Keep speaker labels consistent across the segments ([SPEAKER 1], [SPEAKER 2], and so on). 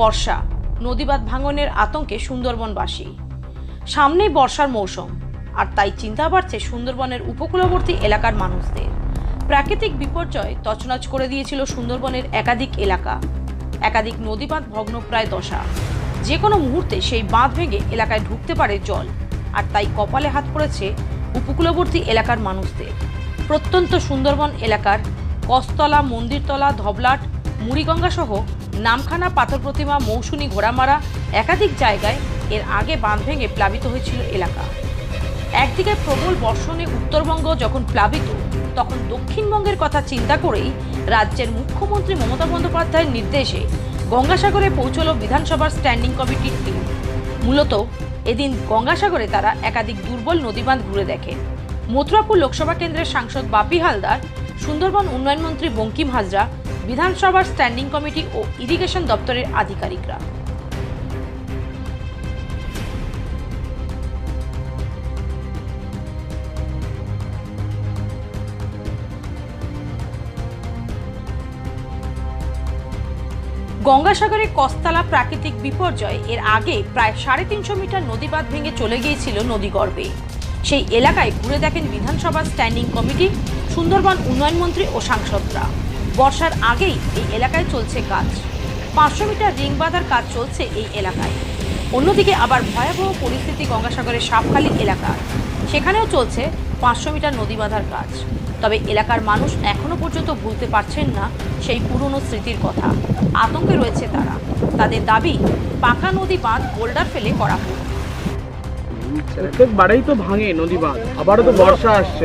[SPEAKER 1] বর্ষা নদীবাদ ভাঙনের আতঙ্কে সুন্দরবনবাসী। সামনেই বর্ষার মৌসুম, আর তাই চিন্তা বাড়ছে সুন্দরবনের উপকূলবর্তী এলাকার মানুষদের। প্রাকৃতিক বিপর্যয় তছনছ করে দিয়েছিল সুন্দরবনের একাধিক এলাকা। একাধিক নদীবাঁধ ভগ্নপ্রায় দশা। যে কোনো মুহূর্তে সেই বাঁধ ভেঙে এলাকায় ঢুকতে পারে জল, আর তাই কপালে হাত পড়েছে উপকূলবর্তী এলাকার মানুষদের। প্রত্যন্ত সুন্দরবন এলাকার কস্তলা, মন্দিরতলা, ধবলাট মুড়িগঙ্গা সহ নামখানা পাথর প্রতিমা, মৌসুনী ঘোড়ামারা একাধিক জায়গায় এর আগে বাঁধ ভেঙে প্লাবিত হয়েছিল এলাকা। একদিকে প্রবল বর্ষণে উত্তরবঙ্গ যখন প্লাবিত, তখন দক্ষিণবঙ্গের কথা চিন্তা করেই রাজ্যের মুখ্যমন্ত্রী মমতা বন্দ্যোপাধ্যায়ের নির্দেশে গঙ্গাসাগরে পৌঁছল বিধানসভার স্ট্যান্ডিং কমিটির টিম। মূলত এদিন গঙ্গাসাগরে তারা একাধিক দুর্বল নদীবাঁধ ঘুরে দেখে। মথুরাপুর লোকসভা কেন্দ্রের সাংসদ বাপি হালদার, সুন্দরবন উন্নয়ন মন্ত্রী বঙ্কিম হাজরা বিধানসভার স্ট্যান্ডিং কমিটি ও ইরিগেশন দপ্তরের আধিকারিকরা। গঙ্গাসাগরে কস্তালা প্রাকৃতিক বিপর্যয় এর আগে প্রায় সাড়ে তিনশো মিটার নদীবাঁধ ভেঙে চলে গিয়েছিল নদীগর্ভে সেই এলাকায় ঘুরে দেখেন বিধানসভার স্ট্যান্ডিং কমিটি, সুন্দরবন উন্নয়ন মন্ত্রী ও সাংসদরা। বর্ষার আগেই এই এলাকায় চলছে কাজ। পাঁচশো মিটার রিং বাঁধার কাজ চলছে এই এলাকায়। অন্যদিকে আবার ভয়াবহ পরিস্থিতি গঙ্গাসাগরের সাপখালী এলাকার সেখানেও চলছে পাঁচশো মিটার নদী বাঁধার কাজ। তবে এলাকার মানুষ এখনও পর্যন্ত ভুলতে পারছেন না সেই পুরনো স্মৃতির কথা। আতঙ্কে রয়েছে তারা। তাদের দাবি, পাকা নদী বাঁধ বোল্ডার ফেলে করা হোক।
[SPEAKER 2] প্রত্যেকবারেই তো ভাঙে নদী বাঁধ আবারও তো বর্ষা আসছে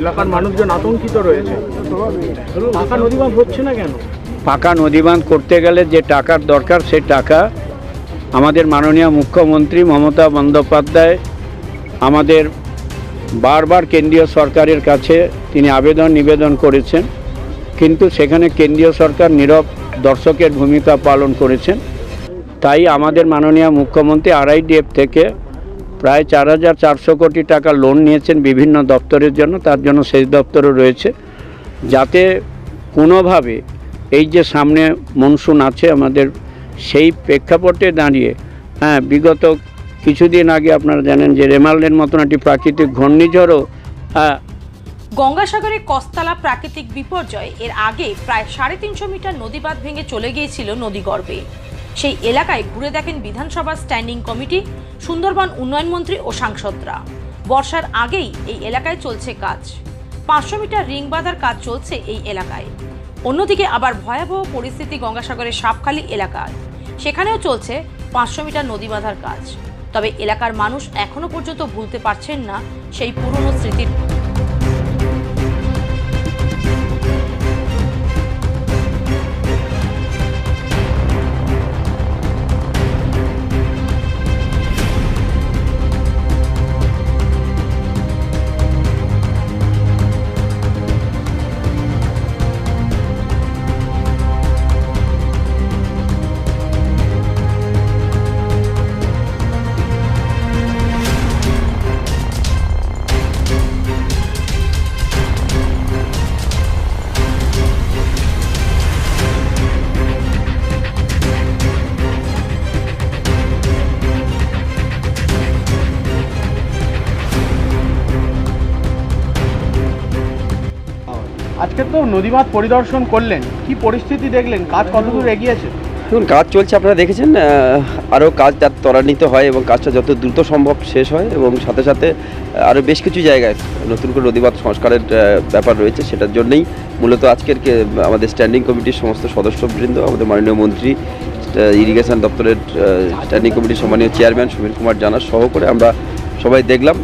[SPEAKER 2] এলাকার মানুষজন আতঙ্কিত রয়েছে। পাকা নদী বাঁধ হচ্ছে না কেন?
[SPEAKER 3] পাকা নদীবাঁধ করতে গেলে যে টাকার দরকার, সেই টাকা আমাদের মাননীয় মুখ্যমন্ত্রী মমতা বন্দ্যোপাধ্যায়, আমাদের বারবার কেন্দ্রীয় সরকারের কাছে তিনি আবেদন নিবেদন করেছেন। কিন্তু সেখানে কেন্দ্রীয় সরকার নীরব দর্শকের ভূমিকা পালন করেছেন। তাই আমাদের মাননীয় মুখ্যমন্ত্রী আরআইডিএফ থেকে প্রায় চার হাজার চারশো কোটি টাকা লোন নিয়েছেন বিভিন্ন দপ্তরের জন্য, তার জন্য সেচ দপ্তরও রয়েছে। যাতে কোনোভাবে এই যে সামনে মনসুন আছে আমাদের, সেই প্রেক্ষাপটে দাঁড়িয়ে হ্যাঁ বিগত কিছুদিন আগে আপনারা জানেন যে রেমালের মতন একটি প্রাকৃতিক ঘূর্ণিঝড়ও হ্যাঁ
[SPEAKER 1] গঙ্গাসাগরে কস্তালা প্রাকৃতিক বিপর্যয় এর আগে প্রায় সাড়ে তিনশো মিটার নদীবাঁধ ভেঙে চলে গিয়েছিল নদীগর্ভে। সেই এলাকায় ঘুরে দেখেন বিধানসভার স্ট্যান্ডিং কমিটি সুন্দরবন উন্নয়ন মন্ত্রী ও সাংসদরা। বর্ষার আগেই এই এলাকায় চলছে কাজ। পাঁচশো মিটার রিং বাঁধার কাজ চলছে এই এলাকায়। অন্যদিকে আবার ভয়াবহ পরিস্থিতি গঙ্গাসাগরের সাপখালি এলাকার সেখানেও চলছে পাঁচশো মিটার নদী বাঁধার কাজ। তবে এলাকার মানুষ এখনও পর্যন্ত ভুলতে পারছেন না সেই পুরনো স্মৃতির
[SPEAKER 2] আজকে তো নদী বাঁধ পরিদর্শন করলেন। কি পরিস্থিতি দেখলেন? কাজ কতদূর এগিয়েছে?
[SPEAKER 4] দেখুন, কাজ চলছে, আপনারা দেখেছেন আরও কাজ যাতে ত্বরান্বিত হয় এবং কাজটা যত দ্রুত সম্ভব শেষ হয় এবং সাথে সাথে আরও বেশ কিছু জায়গায় নতুন করে নদীবাদ সংস্কারের ব্যাপার রয়েছে, সেটার জন্যই মূলত আজকের আমাদের স্ট্যান্ডিং কমিটির সমস্ত সদস্যবৃন্দ, আমাদের মাননীয় মন্ত্রী ইরিগেশন দপ্তরের স্ট্যান্ডিং কমিটির সম্মানীয় চেয়ারম্যান সুনীল কুমার জানার সহ করে আমরা সবাই দেখলাম।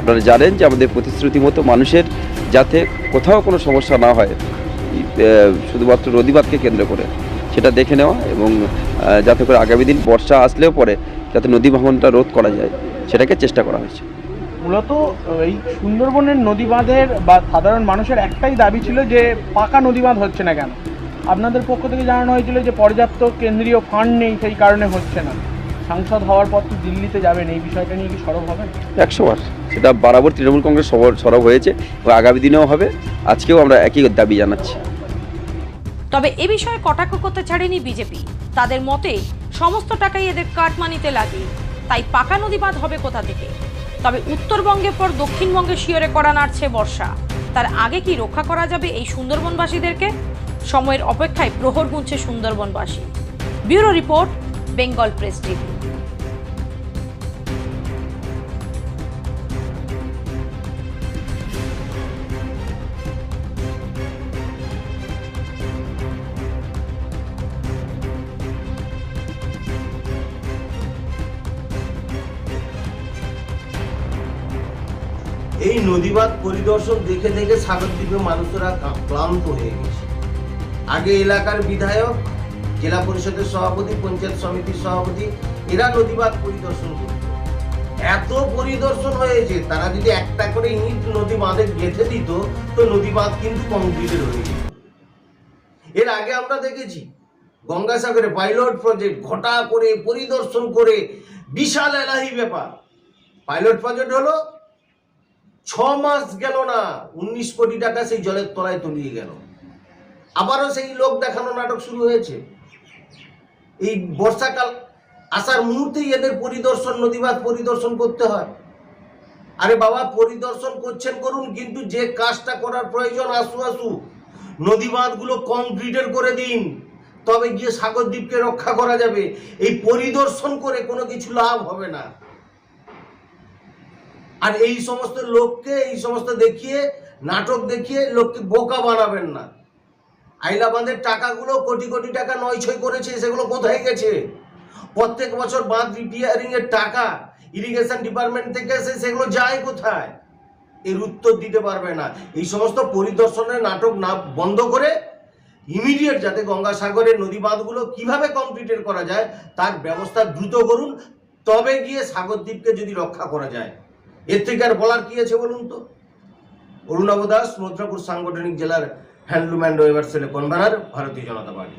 [SPEAKER 4] আপনারা জানেন যে আমাদের প্রতিশ্রুতি মতো মানুষের যাতে কোথাও কোনো সমস্যা না হয় শুধুমাত্র নদীবাদকে কেন্দ্র করে। সেটা দেখে নেওয়া এবং যাতে করে আগামী দিন বর্ষা আসলেও পরে যাতে নদী ভাঙনটা রোধ করা যায়, সেটাকে চেষ্টা করা হয়েছে।
[SPEAKER 2] মূলত এই সুন্দরবনের নদী বাঁধের বা সাধারণ মানুষের একটাই দাবি ছিল যে, পাকা নদী বাঁধ হচ্ছে না কেন? আপনাদের পক্ষ থেকে জানানো হয়েছিল যে, পর্যাপ্ত কেন্দ্রীয় ফান্ড নেই, সেই কারণে হচ্ছে না। সাংসদ হওয়ার পর তো দিল্লিতে যাবেন এই বিষয়টা নিয়ে কি সরব হবেন?
[SPEAKER 4] একশো বার সেটা বরাবর তৃণমূল কংগ্রেস সরব হয়েছে এবং আগামী দিনেও হবে। আজকেও আমরা একই দাবি জানাচ্ছি।
[SPEAKER 1] তবে এ বিষয়ে কটাক্ষ করতে ছাড়েনি বিজেপি। তাদের মতে সমস্ত টাকাই এদের কাটমানিতে লাগে। তাই পাকা নদী বাঁধ হবে কোথা থেকে? তবে উত্তরবঙ্গের পর দক্ষিণবঙ্গে শিয়রে করা নাড়ছে বর্ষা। তার আগে কি রক্ষা করা যাবে এই সুন্দরবনবাসীদেরকে? সময়ের অপেক্ষায় প্রহর গুনছে সুন্দরবনবাসী। Bureau report Bengal press TV
[SPEAKER 5] এই নদীবাদ পরিদর্শন দেখে দেখে সাগরদ্বীপে মানুষেরা ক্লান্ত হয়ে গেছে। আগে এলাকার বিধায়ক জেলা পরিষদের সভাপতি, পঞ্চায়েত সমিতির সভাপতি, এরা নদীবাদ পরিদর্শন করত। এত পরিদর্শন হয়েছে, তারা যদি একটা করে ইট নদী বাঁধে গেঁথে দিত, তো নদী বাঁধ কিন্তু কংক্রিটের হয়ে যেত। এর আগে আমরা দেখেছি, গঙ্গাসাগরে পাইলট প্রজেক্ট, ঘটা করে, পরিদর্শন করে, বিশাল এলাহি ব্যাপার। পাইলট প্রজেক্ট হলো, ছ মাস গেল না, উনিশ কোটি টাকা সেই জলের তলায় তলিয়ে গেল। আবারও সেই লোক দেখানো নাটক শুরু হয়েছে। এই বর্ষাকাল আসার মুহূর্তেই এদের পরিদর্শন নদীবাদ পরিদর্শন করতে হয়। আরে বাবা, পরিদর্শন করছেন করুন, কিন্তু যে কাজটা করার প্রয়োজন, আসু আসু। নদী বাঁধগুলো কংক্রিটের করে দিন, তবে গিয়ে সাগরদ্বীপকে রক্ষা করা যাবে। এই পরিদর্শন করে কোনো কিছু লাভ হবে না। আর এই সমস্ত লোককে, এই সমস্ত দেখিয়ে, নাটক দেখিয়ে, লোককে বোকা বানাবেন না। আইলা বাঁধের টাকাগুলো কোটি কোটি টাকা নয় ছয় করেছে, সেগুলো কোথায় গেছে? প্রত্যেক বছর বাঁধ রিপেয়ারিং এর টাকা ইরিগেশন ডিপার্টমেন্ট থেকে এসে সেগুলো যায় কোথায়? এর উত্তর দিতে পারবে না। এই সমস্ত পরিদর্শনের নাটক না, বন্ধ করে ইমিডিয়েট যাতে গঙ্গাসাগরের নদী বাঁধগুলো কীভাবে কমপ্লিটেড করা যায়, তার ব্যবস্থা দ্রুত করুন, তবে গিয়ে সাগরদ্বীপকে যদি রক্ষা করা যায়। এর থেকে আর বলার কি আছে বলুন তো? অরুণাব দাস মদ্রাপুর সাংগঠনিক জেলার হ্যান্ডলুম অ্যান্ড ওয়েবার সেলে কনভেনার ভারতীয় জনতা পার্টি?